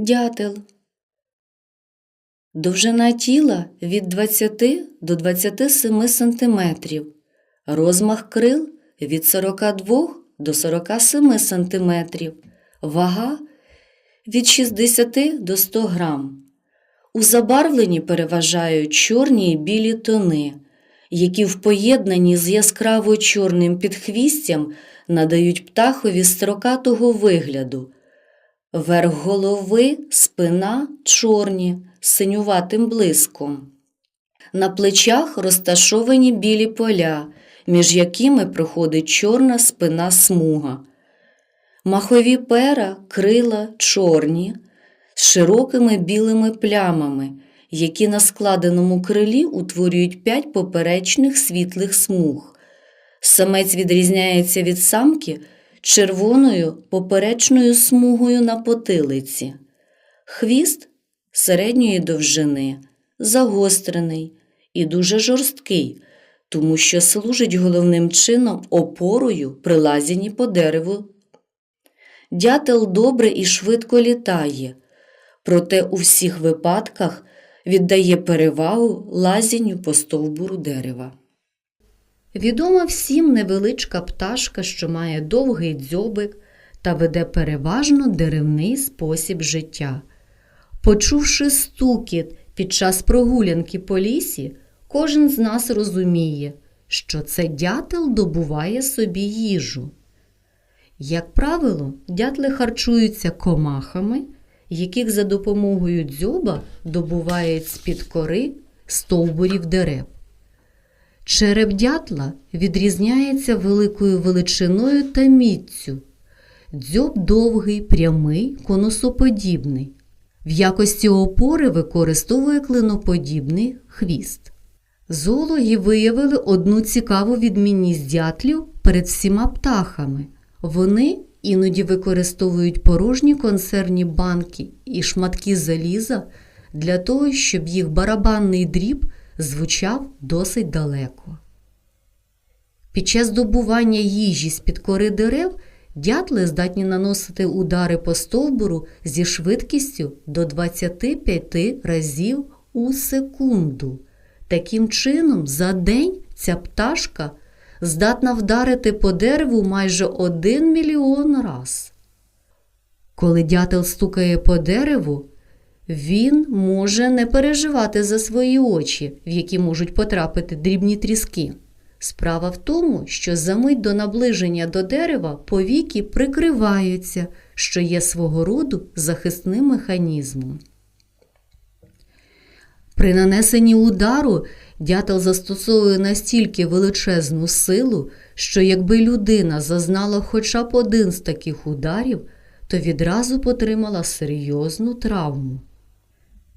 Дятел. Довжина тіла від 20 до 27 см. Розмах крил від 42 до 47 см. Вага від 60 до 100 грам. У забарвленні переважають чорні і білі тони, які в поєднанні з яскраво чорним підхвістям надають птахові строкатого вигляду. Верх голови, спина чорні синюватим блиском. На плечах розташовані білі поля, між якими проходить чорна спина смуга. Махові пера, крила чорні, з широкими білими плямами, які на складеному крилі утворюють п'ять поперечних світлих смуг. Самець відрізняється від самки червоною поперечною смугою на потилиці. Хвіст середньої довжини, загострений і дуже жорсткий, тому що служить головним чином опорою при лазінні по дереву. Дятел добре і швидко літає, проте у всіх випадках віддає перевагу лазінню по стовбуру дерева. Відома всім невеличка пташка, що має довгий дзьобик та веде переважно деревний спосіб життя. Почувши стукіт під час прогулянки по лісі, кожен з нас розуміє, що це дятел добуває собі їжу. Як правило, дятли харчуються комахами, яких за допомогою дзьоба добувають з-під кори стовбурів дерев. Череп дятла відрізняється великою величиною та міццю. Дзьоб довгий, прямий, конусоподібний. В якості опори використовує клиноподібний хвіст. Зоологи виявили одну цікаву відмінність дятлів перед всіма птахами. Вони іноді використовують порожні консервні банки і шматки заліза для того, щоб їх барабанний дріб звучав досить далеко. Під час добування їжі з-під кори дерев дятли здатні наносити удари по стовбуру зі швидкістю до 25 разів у секунду. Таким чином, за день ця пташка здатна вдарити по дереву майже 1 мільйон раз. Коли дятел стукає по дереву, він може не переживати за свої очі, в які можуть потрапити дрібні тріски. Справа в тому, що за мить до наближення до дерева повіки прикриваються, що є свого роду захисним механізмом. При нанесенні удару дятел застосовує настільки величезну силу, що якби людина зазнала хоча б один з таких ударів, то відразу потримала серйозну травму.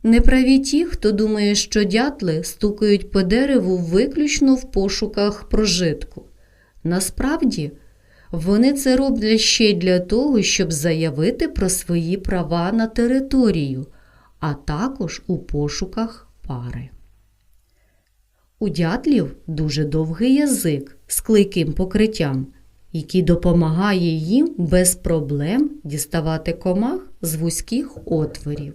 Неправі ті, хто думає, що дятли стукають по дереву виключно в пошуках прожитку. Насправді, вони це роблять ще й для того, щоб заявити про свої права на територію, а також у пошуках пари. У дятлів дуже довгий язик з клейким покриттям, який допомагає їм без проблем діставати комах з вузьких отворів.